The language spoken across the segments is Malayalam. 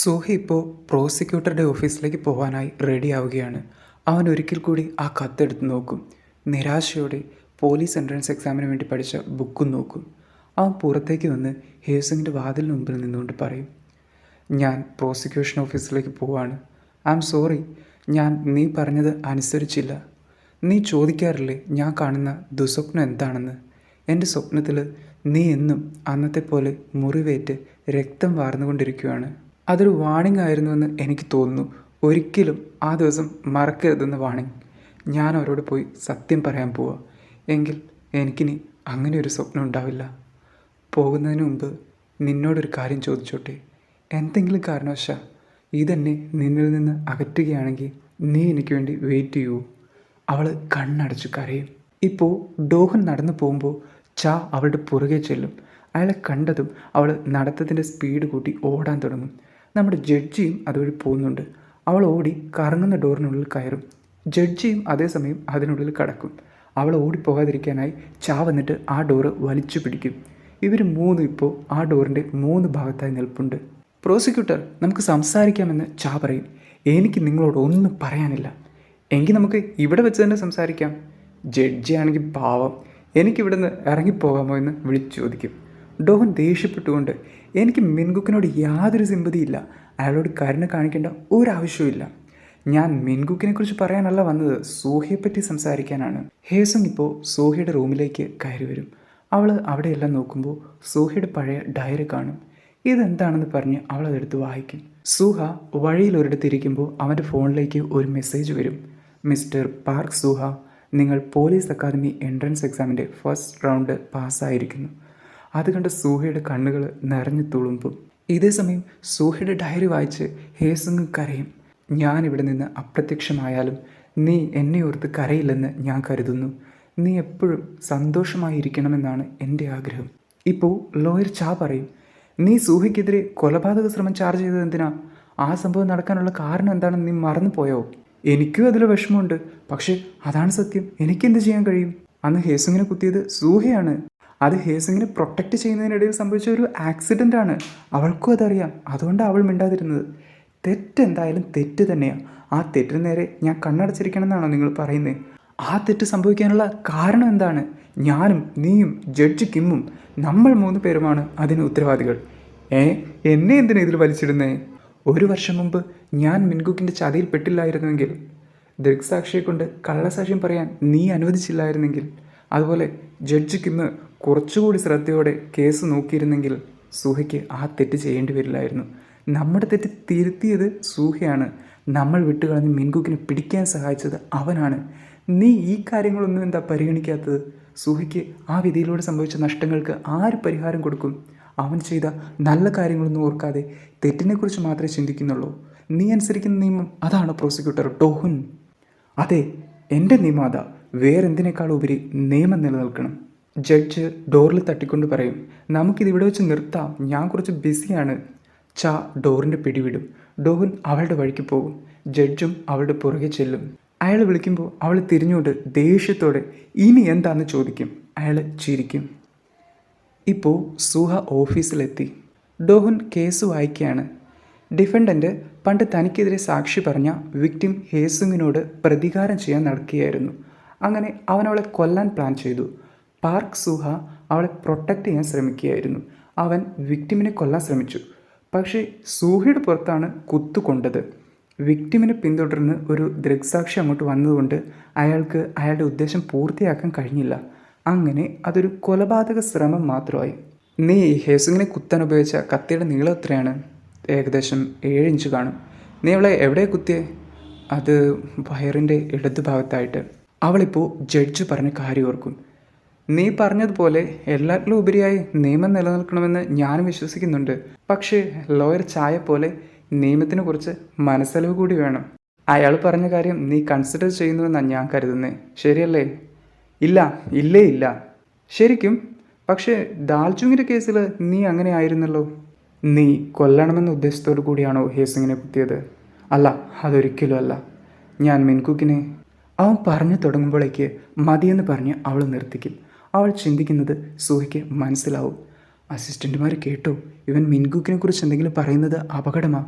സോഹി ഇപ്പോൾ പ്രോസിക്യൂട്ടറുടെ ഓഫീസിലേക്ക് പോകാനായി റെഡിയാവുകയാണ്. അവൻ ഒരിക്കൽ കൂടി ആ കത്തെടുത്ത് നോക്കും. നിരാശയോടെ പോലീസ് എൻട്രൻസ് എക്സാമിന് വേണ്ടി പഠിച്ച ബുക്കും നോക്കും. അവൻ പുറത്തേക്ക് വന്ന് ഹേസിങ്ങിന്റെ വാതിലിന് മുമ്പിൽ നിന്നുകൊണ്ട് പറയും ഞാൻ പ്രോസിക്യൂഷൻ ഓഫീസിലേക്ക് പോവാണ്. ഐ എം സോറി ഞാൻ നീ പറഞ്ഞത് അനുസരിച്ചില്ല. നീ ചോദിക്കാറില്ലേ ഞാൻ കാണുന്ന ദുസ്വപ്നം എന്താണെന്ന്? എന്റെ സ്വപ്നത്തിൽ നീ എന്നും അന്നത്തെ പോലെ മുറിവേറ്റ് രക്തം വാർന്നുകൊണ്ടിരിക്കുകയാണ് അതൊരു വാണിംഗ് ആയിരുന്നുവെന്ന് എനിക്ക് തോന്നുന്നു. ഒരിക്കലും ആ ദിവസം മറക്കരുതെന്ന് വാണിംഗ് ഞാൻ അവരോട് പോയി സത്യം പറയാൻ പോവുക എങ്കിൽ എനിക്കിനി അങ്ങനെ ഒരു സ്വപ്നം ഉണ്ടാവില്ല. പോകുന്നതിന് മുമ്പ് നിന്നോടൊരു കാര്യം ചോദിച്ചോട്ടെ? എന്തെങ്കിലും കാരണവശാ ഇതെന്നെ നിന്നിൽ നിന്ന് അകറ്റുകയാണെങ്കിൽ നീ എനിക്ക് വേണ്ടി വെയിറ്റ് ചെയ്യൂ. അവൾ കണ്ണടച്ചു കരയും. ഇപ്പോൾ ഡോഹൻ നടന്നു പോകുമ്പോൾ ചാ അവളുടെ പുറകെ ചെല്ലും. അയാളെ കണ്ടതും അവൾ നടത്തത്തിന്റെ സ്പീഡ് കൂട്ടി ഓടാൻ തുടങ്ങും. നമ്മുടെ ജഡ്ജിയും അതുവഴി പോകുന്നുണ്ട്. അവൾ ഓടി കറങ്ങുന്ന ഡോറിനുള്ളിൽ കയറും. ജഡ്ജിയും അതേസമയം അതിനുള്ളിൽ കടക്കും. അവൾ ഓടിപ്പോകാതിരിക്കാനായി ചാവന്നിട്ട് ആ ഡോറ് വലിച്ചു പിടിക്കും. ഇവർ മൂന്നും ഇപ്പോൾ ആ ഡോറിന്റെ മൂന്ന് ഭാഗത്തായി നിൽപ്പുണ്ട്. പ്രോസിക്യൂട്ടർ നമുക്ക് സംസാരിക്കാമെന്ന് ചാ പറയും. എനിക്ക് നിങ്ങളോട് ഒന്നും പറയാനില്ല. എങ്കിൽ നമുക്ക് ഇവിടെ വെച്ച് തന്നെ സംസാരിക്കാം. ജഡ്ജി ആണെങ്കിൽ പാവം. എനിക്കിവിടെ നിന്ന് ഇറങ്ങിപ്പോകാമോ എന്ന് വിളിച്ചു ചോദിക്കും. ഡോഹൻ ദേഷ്യപ്പെട്ടുകൊണ്ട് എനിക്ക് മിൻകുക്കിനോട് യാതൊരു സിമ്പതിയില്ല. അയാളോട് കരുണ കാണിക്കേണ്ട ഒരാവശ്യവുമില്ല. ഞാൻ മിൻകുക്കിനെ കുറിച്ച് പറയാനല്ല വന്നത് സോഹിയെപ്പറ്റി സംസാരിക്കാനാണ്. ഹേസുങ് ഇപ്പോൾ സോഹിയുടെ റൂമിലേക്ക് കയറി വരും. അവൾ അവിടെയെല്ലാം നോക്കുമ്പോൾ സോഹിയുടെ പഴയ ഡയറി കാണും. ഇതെന്താണെന്ന് പറഞ്ഞ് അവൾ അതെടുത്ത് വായിക്കും. സുഹ വഴിയിൽ ഒരിടത്തിരിക്കുമ്പോൾ അവന്റെ ഫോണിലേക്ക് ഒരു മെസ്സേജ് വരും. മിസ്റ്റർ പാർക്ക് സുഹ നിങ്ങൾ പോലീസ് അക്കാദമി എൻട്രൻസ് എക്സാമിന്റെ ഫസ്റ്റ് റൗണ്ട് പാസ്സായിരിക്കുന്നു. അത് കണ്ട് സൂഹയുടെ കണ്ണുകൾ നിറഞ്ഞു തുളുമ്പും. ഇതേസമയം സൂഹയുടെ ഡയറി വായിച്ച് ഹേസുങ് കരയും. ഞാൻ ഇവിടെ നിന്ന് അപ്രത്യക്ഷമായാലും നീ എന്നെ ഓർത്ത് കരയില്ലെന്ന് ഞാൻ കരുതുന്നു. നീ എപ്പോഴും സന്തോഷമായിരിക്കണമെന്നാണ് എന്റെ ആഗ്രഹം. ഇപ്പോൾ ലോയർ ചാ പറയും നീ സൂഹയ്ക്കെതിരെ കൊലപാതക ശ്രമം ചാർജ് ചെയ്തത് എന്തിനാ? ആ സംഭവം നടക്കാനുള്ള കാരണം എന്താണെന്ന് നീ മറന്നു പോയോ എനിക്കും അതിൽ വിഷമമുണ്ട് പക്ഷേ അതാണ് സത്യം. എനിക്കെന്ത് ചെയ്യാൻ കഴിയും? അന്ന് ഹേസുങ്ങിനെ കുത്തിയത് സൂഹയാണ്. അത് ഹേസിങ്ങിനെ പ്രൊട്ടക്റ്റ് ചെയ്യുന്നതിനിടയിൽ സംഭവിച്ച ഒരു ആക്സിഡന്റ് ആണ്. അവൾക്കും അതറിയാം. അതുകൊണ്ട് അവൾ മിണ്ടാതിരുന്നത്. തെറ്റെന്തായാലും തെറ്റ് തന്നെയാണ് ആ തെറ്റിന് നേരെ ഞാൻ കണ്ണടച്ചിരിക്കണം എന്നാണോ നിങ്ങൾ പറയുന്നത് ആ തെറ്റ് സംഭവിക്കാനുള്ള കാരണം എന്താണ്? ഞാനും നീയും ജഡ്ജ് കിമ്മും നമ്മൾ മൂന്ന് പേരുമാണ് അതിന് ഉത്തരവാദികൾ. ഏ എന്നെ എന്തിനാ ഇതിൽ വലിച്ചിടുന്നേ? ഒരു വർഷം മുമ്പ് ഞാൻ മിൻകുക്കിന്റെ ചതിയിൽ പെട്ടില്ലായിരുന്നുവെങ്കിൽ ദൃക്സാക്ഷിയെ കൊണ്ട് കള്ളസാക്ഷ്യം പറയാൻ നീ അനുവദിച്ചില്ലായിരുന്നെങ്കിൽ അതുപോലെ ജഡ്ജ് കിമ്മ് കുറച്ചുകൂടി ശ്രദ്ധയോടെ കേസ് നോക്കിയിരുന്നെങ്കിൽ സൂഹയ്ക്ക് ആ തെറ്റ് ചെയ്യേണ്ടി വരില്ലായിരുന്നു. നമ്മുടെ തെറ്റ് തിരുത്തിയത് സൂഹയാണ്. നമ്മൾ വിട്ടുകളഞ്ഞ് മിൻകുക്കിനെ പിടിക്കാൻ സഹായിച്ചത് അവനാണ്. നീ ഈ കാര്യങ്ങളൊന്നും എന്താ പരിഗണിക്കാത്തത്? സൂഹയ്ക്ക് ആ വിധിയിലൂടെ സംഭവിച്ച നഷ്ടങ്ങൾക്ക് ആര് പരിഹാരം കൊടുക്കും? അവൻ ചെയ്ത നല്ല കാര്യങ്ങളൊന്നും ഓർക്കാതെ തെറ്റിനെക്കുറിച്ച് മാത്രമേ ചിന്തിക്കുന്നുള്ളൂ. നീ അനുസരിക്കുന്ന നിയമം അതാണ് പ്രോസിക്യൂട്ടർ ടോഹുൻ. അതെ എന്റെ നിയമം അതാ. വേറെന്തിനേക്കാൾ ഉപരി നിയമം നിലനിൽക്കണം. ജഡ്ജ് ഡോറിൽ തട്ടിക്കൊണ്ട് പറയും നമുക്കിതിവിടെ വെച്ച് നിർത്താം. ഞാൻ കുറച്ച് ബിസിയാണ് ച ഡോറിന്റെ പിടിവിടും. ഡോഹൻ അവളുടെ വഴിക്ക് പോകും. ജഡ്ജും അവളുടെ പുറകെ ചെല്ലും. അയാൾ വിളിക്കുമ്പോൾ അവൾ തിരിഞ്ഞുകൊണ്ട് ദേഷ്യത്തോടെ ഇനി എന്താണെന്ന് ചോദിക്കും അയാൾ ചിരിക്കും. ഇപ്പോൾ സുഹ ഓഫീസിലെത്തി. ഡോഹൻ കേസ് വായിക്കുകയാണ്. ഡിഫൻഡന്റ് പണ്ട് തനിക്കെതിരെ സാക്ഷി പറഞ്ഞ വിക്ടിം ഹേസുങ്ങിനോട് പ്രതികാരം ചെയ്യാൻ നടക്കുകയായിരുന്നു. അങ്ങനെ അവൻ അവളെ കൊല്ലാൻ പ്ലാൻ ചെയ്തു. പാർക്ക് സുഹ അവളെ പ്രൊട്ടക്റ്റ് ചെയ്യാൻ ശ്രമിക്കുകയായിരുന്നു. അവൻ വിക്ടിമിനെ കൊല്ലാൻ ശ്രമിച്ചു. പക്ഷേ സൂഹയുടെ പുറത്താണ് കുത്തുകൊണ്ടത് വിക്ടിമിനെ പിന്തുടർന്ന് ഒരു ദൃക്സാക്ഷി അങ്ങോട്ട് വന്നതുകൊണ്ട് അയാൾക്ക് അയാളുടെ ഉദ്ദേശം പൂർത്തിയാക്കാൻ കഴിഞ്ഞില്ല. അങ്ങനെ അതൊരു കൊലപാതക ശ്രമം മാത്രമായി. നീ ഹേസുങ്ങിനെ കുത്താൻ ഉപയോഗിച്ച കത്തിയുടെ നീളം എത്രയാണ്? ഏകദേശം ഏഴ് ഇഞ്ച് കാണും. നീ അവളെ എവിടെ കുത്തിയേ? അത് വയറിന്റെ ഇടതുഭാഗത്തായിട്ട്. അവളിപ്പോൾ ജഡ്ജ് പറഞ്ഞ കാര്യം ഓർക്കും. നീ പറഞ്ഞതുപോലെ എല്ലാറ്റിലും ഉപരിയായി നിയമം നിലനിൽക്കണമെന്ന് ഞാൻ വിശ്വസിക്കുന്നുണ്ട്. പക്ഷേ ലോയർ ചായ പോലെ നിയമത്തിനെ കുറിച്ച് മനസ്സലവ് കൂടി വേണം. അയാൾ പറഞ്ഞ കാര്യം നീ കൺസിഡർ ചെയ്യുന്നുവെന്നാണ് ഞാൻ കരുതുന്നത് ശരിയല്ലേ? ഇല്ല ഇല്ലേ ഇല്ല. ശരിക്കും? പക്ഷേ ദാൽചുങ്ങിന്റെ കേസിൽ നീ അങ്ങനെ ആയിരുന്നല്ലോ. നീ കൊല്ലണമെന്ന ഉദ്ദേശത്തോടു കൂടിയാണോ ഹേസിങ്ങിനെ കുത്തിയത്? അല്ല അതൊരിക്കലും അല്ല. ഞാൻ മിൻകുക്കിനെ അവൻ പറഞ്ഞു തുടങ്ങുമ്പോഴേക്ക് മതിയെന്ന് പറഞ്ഞ് അവൾ നിർത്തിക്കും. അവൾ ചിന്തിക്കുന്നത് സൂഹിക്ക് മനസ്സിലാവും. അസിസ്റ്റന്റുമാർ കേട്ടോ ഇവൻ മിൻകുക്കിനെ കുറിച്ച് എന്തെങ്കിലും പറയുന്നത് അപകടമാ.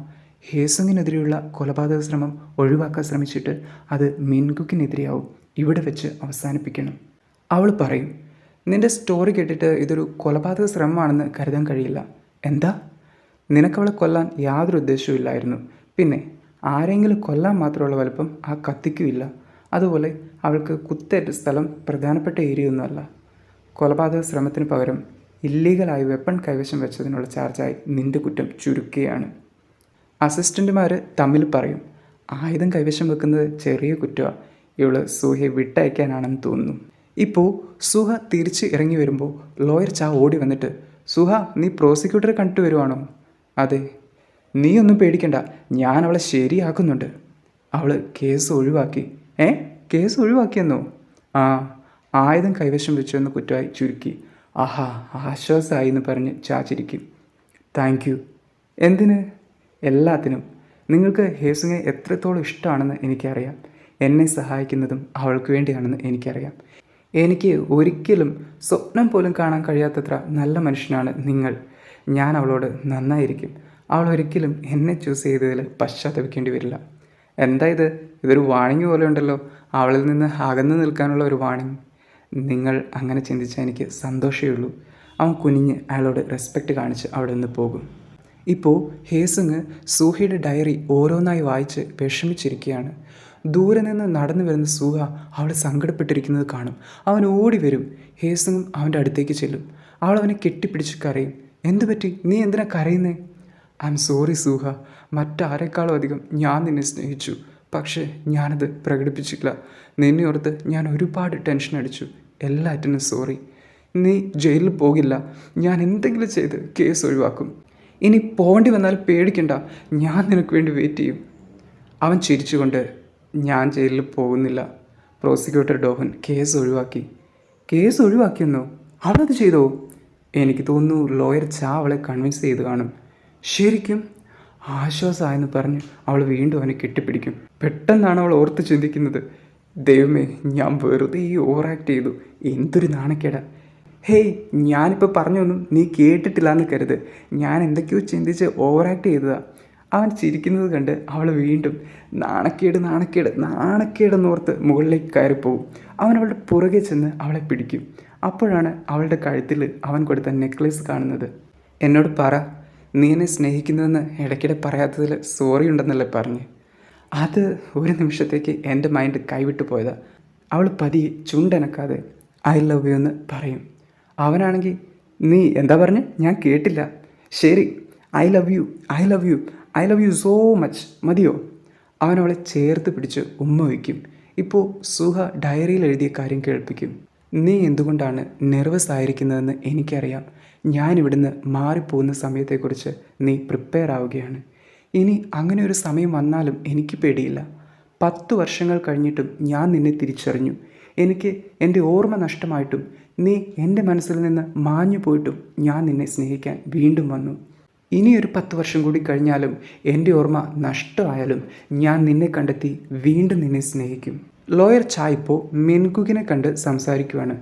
ഹേസങ്ങിനെതിരെയുള്ള കൊലപാതക ശ്രമം ഒഴിവാക്കാൻ ശ്രമിച്ചിട്ട് അത് മിൻകുക്കിനെതിരെയാവും. ഇവിടെ വെച്ച് അവസാനിപ്പിക്കണം. അവൾ പറയും നിന്റെ സ്റ്റോറി കേട്ടിട്ട് ഇതൊരു കൊലപാതക ശ്രമമാണെന്ന് കരുതാൻ കഴിയില്ല. എന്താ? നിനക്കവളെ കൊല്ലാൻ യാതൊരു ഉദ്ദേശവും ഇല്ലായിരുന്നു. പിന്നെ ആരെങ്കിലും കൊല്ലാൻ മാത്രമുള്ള വലുപ്പം ആ കത്തിക്കുമില്ല. അതുപോലെ അവൾക്ക് കുത്തേറ്റ സ്ഥലം പ്രധാനപ്പെട്ട ഏരിയ ഒന്നുമല്ല കൊലപാതക ശ്രമത്തിന് പകരം ഇല്ലീഗലായി വെപ്പൺ കൈവശം വെച്ചതിനുള്ള ചാർജായി നിന്റെ കുറ്റം ചുരുക്കുകയാണ്. അസിസ്റ്റന്റുമാർ തമ്മിൽ പറയും ആയുധം കൈവശം വെക്കുന്നത് ചെറിയ കുറ്റമാണ് ഇവൾ സുഹയെ വിട്ടയക്കാനാണെന്ന് തോന്നുന്നു. ഇപ്പോൾ സുഹ തിരിച്ച് ഇറങ്ങി വരുമ്പോൾ ലോയർ ചാ ഓടി വന്നിട്ട് സുഹ നീ പ്രോസിക്യൂട്ടറെ കണ്ടിട്ട് വരുവാണോ? അതെ. നീ ഒന്നും പേടിക്കണ്ട ഞാൻ അവളെ ശരിയാക്കുന്നുണ്ട്. അവൾ കേസ് ഒഴിവാക്കി. ഏ? കേസ് ഒഴിവാക്കിയെന്നോ? ആ. ആയുധം കൈവശം വെച്ചു എന്ന് കുറ്റമായി ചുരുക്കി. ആഹാ ആശ്വാസമായി എന്ന് പറഞ്ഞ് ചാച്ചിരിക്കും. താങ്ക് യു എന്തിന്? എല്ലാത്തിനും. നിങ്ങൾക്ക് ഹേസുങ്ങെ എത്രത്തോളം ഇഷ്ടമാണെന്ന് എനിക്കറിയാം. എന്നെ സഹായിക്കുന്നതും അവൾക്ക് വേണ്ടിയാണെന്ന് എനിക്കറിയാം. എനിക്ക് ഒരിക്കലും സ്വപ്നം പോലും കാണാൻ കഴിയാത്തത്ര നല്ല മനുഷ്യനാണ് നിങ്ങൾ. ഞാൻ അവളോട് നന്നായിരിക്കും. അവൾ ഒരിക്കലും എന്നെ ചൂസ് ചെയ്തതിൽ പശ്ചാത്തപിക്കേണ്ടി വരില്ല. എന്താ ഇത്? ഇതൊരു വാണിംഗ് പോലെ ഉണ്ടല്ലോ. അവളിൽ നിന്ന് അകന്നു നിൽക്കാനുള്ള ഒരു വാണിംഗ് നിങ്ങൾ അങ്ങനെ ചിന്തിച്ചാൽ എനിക്ക് സന്തോഷമേ ഉള്ളൂ. അവൻ കുനിഞ്ഞ് അയാളോട് റെസ്പെക്റ്റ് കാണിച്ച് അവിടെ നിന്ന് പോകും. ഇപ്പോൾ ഹേസങ് സൂഹയുടെ ഡയറി ഓരോന്നായി വായിച്ച് വിഷമിച്ചിരിക്കുകയാണ്. ദൂരെ നിന്ന് നടന്നു വരുന്ന സൂഹ അവളെ സങ്കടപ്പെട്ടിരിക്കുന്നത് കാണും. അവൻ ഓടി വരും. ഹേസുങ്ങും അവന്റെ അടുത്തേക്ക് ചെല്ലും. അവൾ അവനെ കെട്ടിപ്പിടിച്ച് കരയും. എന്തു പറ്റി? നീ എന്തിനാ കരയുന്നേ? I'm sorry Suha. മറ്റാരെക്കാളും അധികം ഞാൻ നിന്നെ സ്നേഹിച്ചു. പക്ഷേ ഞാനത് പ്രകടിപ്പിച്ചില്ല. നിന്നെ ഓർത്ത് ഞാൻ ഒരുപാട് ടെൻഷൻ അടിച്ചു. എല്ലാറ്റിനും സോറി നീ ജയിലിൽ പോകില്ല. ഞാൻ എന്തെങ്കിലും ചെയ്ത് കേസ് ഒഴിവാക്കും. ഇനി പോകേണ്ടി വന്നാൽ പേടിക്കണ്ട. ഞാൻ നിനക്ക് വേണ്ടി വെയിറ്റ് ചെയ്യും. അവൻ ചിരിച്ചുകൊണ്ട് ഞാൻ ജയിലിൽ പോകുന്നില്ല. പ്രോസിക്യൂട്ടർ ഡോഹൻ കേസ് ഒഴിവാക്കി. കേസ് ഒഴിവാക്കിയെന്നോ? അവളത് ചെയ്തോ? എനിക്ക് തോന്നുന്നു ലോയർ ചാ അവളെ കൺവിൻസ് ചെയ്ത് കാണും. ശരിക്കും ആശ്വാസമായെന്ന് പറഞ്ഞ് അവൾ വീണ്ടും അവനെ കെട്ടിപ്പിടിക്കും. പെട്ടെന്നാണ് അവൾ ഓർത്ത് ചിന്തിക്കുന്നത്. ദൈവമേ ഞാൻ വെറുതെ ഈ ഓവർ ആക്ട് ചെയ്തു. എന്തൊരു നാണക്കേടാ. ഹേയ് ഞാനിപ്പോൾ പറഞ്ഞൊന്നും നീ കേട്ടിട്ടില്ല എന്ന് കരുത്. ഞാൻ എന്തൊക്കെയോ ചിന്തിച്ച് ഓവർ ആക്ട് ചെയ്തതാ. അവൻ ചിരിക്കുന്നത് കണ്ട് അവൾ വീണ്ടും നാണക്കേട് നാണക്കേട് നാണക്കേടെന്നോർത്ത് മുകളിലേക്ക് കയറിപ്പോവും അവൻ അവളുടെ പുറകെ ചെന്ന് അവളെ പിടിക്കും. അപ്പോഴാണ് അവളുടെ കഴുത്തിൽ അവൻ കൊടുത്ത നെക്ലേസ് കാണുന്നത്. എന്നോട് പറ നീ എന്നെ സ്നേഹിക്കുന്നതെന്ന് ഇടയ്ക്കിടെ പറയാത്തതിൽ സോറി ഉണ്ടെന്നല്ലേ പറഞ്ഞ്. അത് ഒരു നിമിഷത്തേക്ക് എന്റെ മൈൻഡ് കൈവിട്ടു പോയതാ. അവൾ പതിയെ ചുണ്ടനക്കാതെ ഐ ലവ് യു എന്ന് പറയും. അവനാണെങ്കിൽ നീ എന്താ പറഞ്ഞ്? ഞാൻ കേട്ടില്ല. ശരി I love you I love you I love you so much മതിയോ? അവൻ അവളെ ചേർത്ത് പിടിച്ച് ഉമ്മ വയ്ക്കും. ഇപ്പോൾ സുഹ ഡയറിയിൽ എഴുതിയ കാര്യം കേൾപ്പിക്കും. നീ എന്തുകൊണ്ടാണ് നെർവസ് ആയിരിക്കുന്നതെന്ന് എനിക്കറിയാം. ഞാൻ ഇവിടുന്ന് മാറിപ്പോകുന്ന സമയത്തെക്കുറിച്ച് നീ പ്രിപ്പയർ ആവുകയാണ്. ഇനി അങ്ങനെ ഒരു സമയം വന്നാലും എനിക്ക് പേടിയില്ല. പത്ത് വർഷങ്ങൾ കഴിഞ്ഞിട്ടും ഞാൻ നിന്നെ തിരിച്ചറിഞ്ഞു. എനിക്ക് എന്റെ ഓർമ്മ നഷ്ടമായിട്ടും നീ എന്റെ മനസ്സിൽ നിന്ന് മാഞ്ഞു പോയിട്ടും ഞാൻ നിന്നെ സ്നേഹിക്കാൻ വീണ്ടും വന്നു. ഇനി ഒരു പത്ത് വർഷം കൂടി കഴിഞ്ഞാലും എന്റെ ഓർമ്മ നഷ്ടമായാലും ഞാൻ നിന്നെ കണ്ടെത്തി വീണ്ടും നിന്നെ സ്നേഹിക്കും. ലോയർ ചായ്പോ മെൻകുകിനെ കണ്ട് സംസാരിക്കുവാണ്.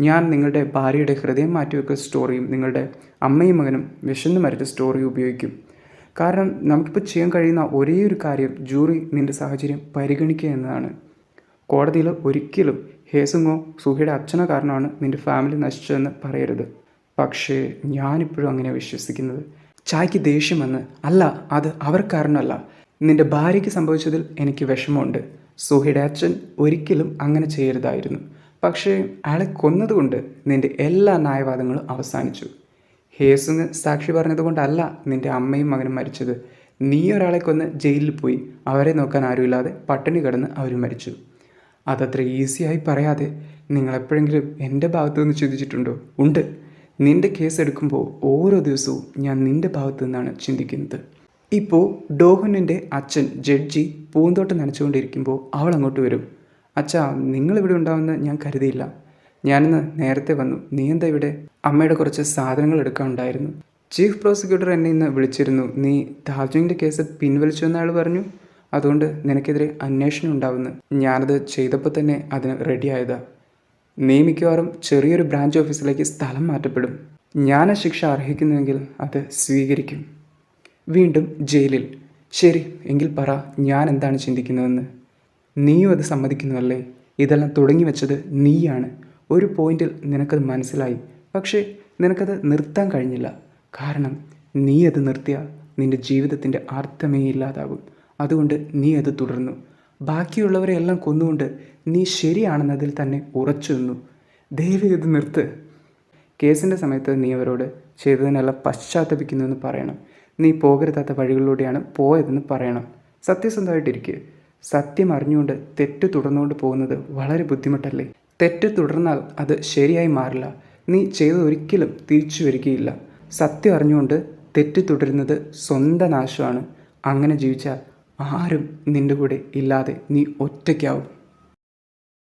ഞാൻ നിങ്ങളുടെ ഭാര്യയുടെ ഹൃദയം മാറ്റിവെക്കുന്ന സ്റ്റോറിയും നിങ്ങളുടെ അമ്മയും മകനും വിശന്നു മരിച്ച സ്റ്റോറിയും ഉപയോഗിക്കും. കാരണം നമുക്കിപ്പോൾ ചെയ്യാൻ കഴിയുന്ന ഒരേ ഒരു കാര്യം ജൂറി നിന്റെ സാഹചര്യം പരിഗണിക്കുക എന്നതാണ്. കോടതിയിൽ ഒരിക്കലും ഹേസുങ്ങോ സുഹയുടെ അച്ഛനോ കാരണമാണ് നിന്റെ ഫാമിലി നശിച്ചതെന്ന് പറയരുത്. പക്ഷേ ഞാനിപ്പോഴും അങ്ങനെ വിശ്വസിക്കുന്നത്. ചായക്ക് ദേഷ്യമെന്ന് അല്ല അത് അവർ കാരണമല്ല. നിന്റെ ഭാര്യയ്ക്ക് സംഭവിച്ചതിൽ എനിക്ക് വിഷമമുണ്ട്. സുഹയുടെ അച്ഛൻ ഒരിക്കലും അങ്ങനെ ചെയ്യരുതായിരുന്നു. പക്ഷേ അയാളെ കൊന്നതുകൊണ്ട് നിന്റെ എല്ലാ ന്യായവാദങ്ങളും അവസാനിച്ചു. ഹേസുങ് സാക്ഷി പറഞ്ഞതുകൊണ്ടല്ല നിന്റെ അമ്മയും മകനും മരിച്ചത്. നീ ഒരാളെ കൊന്ന് ജയിലിൽ പോയി. അവരെ നോക്കാൻ ആരുമില്ലാതെ പട്ടിണി കിടന്ന് അവർ മരിച്ചു. അതത്ര ഈസിയായി പറയാതെ നിങ്ങളെപ്പോഴെങ്കിലും എന്റെ ഭാഗത്തു നിന്ന് ചിന്തിച്ചിട്ടുണ്ടോ? ഉണ്ട്. നിന്റെ കേസ് എടുക്കുമ്പോൾ ഓരോ ദിവസവും ഞാൻ നിന്റെ ഭാഗത്തു നിന്നാണ് ചിന്തിക്കുന്നത്. ഇപ്പോൾ ഡോഹുനിന്റെ അച്ഛൻ ജഡ്ജി പൂന്തോട്ടം നനച്ചുകൊണ്ടിരിക്കുമ്പോൾ അവൾ അങ്ങോട്ട് വരും. അച്ഛാ നിങ്ങളിവിടെ ഉണ്ടാവുമെന്ന് ഞാൻ കരുതിയില്ല. ഞാനിന്ന് നേരത്തെ വന്നു. നീ എന്താ ഇവിടെ? അമ്മയുടെ കുറച്ച് സാധനങ്ങൾ എടുക്കാനുണ്ടായിരുന്നു. ചീഫ് പ്രോസിക്യൂട്ടർ എന്നെ ഇന്ന് വിളിച്ചിരുന്നു. നീ താജുവിന്റെ കേസ് പിൻവലിച്ചു എന്നയാൾ പറഞ്ഞു. അതുകൊണ്ട് നിനക്കെതിരെ അന്വേഷണം ഉണ്ടാവുന്നു. ഞാനത് ചെയ്തപ്പോൾ തന്നെ അതിന് റെഡിയായതാ. നീ മിക്കവാറും ചെറിയൊരു ബ്രാഞ്ച് ഓഫീസിലേക്ക് സ്ഥലം മാറ്റപ്പെടും. ഞാൻ ശിക്ഷ അർഹിക്കുന്നുവെങ്കിൽ അത് സ്വീകരിക്കും. വീണ്ടും ജയിലിൽ. ശരി എങ്കിൽ പറ ഞാൻ എന്താണ് ചിന്തിക്കുന്നതെന്ന്. നീയും അത് സമ്മതിക്കുന്നുവല്ലേ? ഇതെല്ലാം തുടങ്ങി വെച്ചത് നീയാണ്. ഒരു പോയിന്റിൽ നിനക്കത് മനസ്സിലായി. പക്ഷേ നിനക്കത് നിർത്താൻ കഴിഞ്ഞില്ല. കാരണം നീ അത് നിർത്തിയാൽ നിന്റെ ജീവിതത്തിന്റെ അർത്ഥമേ ഇല്ലാതാകും. അതുകൊണ്ട് നീ അത് തുടർന്നു. ബാക്കിയുള്ളവരെ എല്ലാം കൊന്നുകൊണ്ട് നീ ശരിയാണെന്നതിൽ തന്നെ ഉറച്ചു നിന്നു. ദയവ് ഇത് നിർത്ത്. കേസിന്റെ സമയത്ത് നീ അവരോട് ചെയ്തതിനെല്ലാം പശ്ചാത്തപിക്കുന്നുവെന്ന് പറയണം. നീ പോകരുതാത്ത വഴികളിലൂടെയാണ് പോയതെന്ന് പറയണം. സത്യസന്ധമായിട്ടിരിക്കുക സത്യം അറിഞ്ഞുകൊണ്ട് തെറ്റ് തുടർന്നുകൊണ്ട് പോകുന്നത് വളരെ ബുദ്ധിമുട്ടല്ലേ? തെറ്റ് തുടർന്നാൽ അത് ശരിയായി മാറില്ല. നീ ചെയ്തൊരിക്കലും തിരിച്ചു വരികയില്ല. സത്യം അറിഞ്ഞുകൊണ്ട് തെറ്റ് തുടരുന്നത് സ്വന്തം നാശമാണ് അങ്ങനെ ജീവിച്ചാൽ ആരും നിന്റെ കൂടെ ഇല്ലാതെ നീ ഒറ്റയ്ക്കാവും.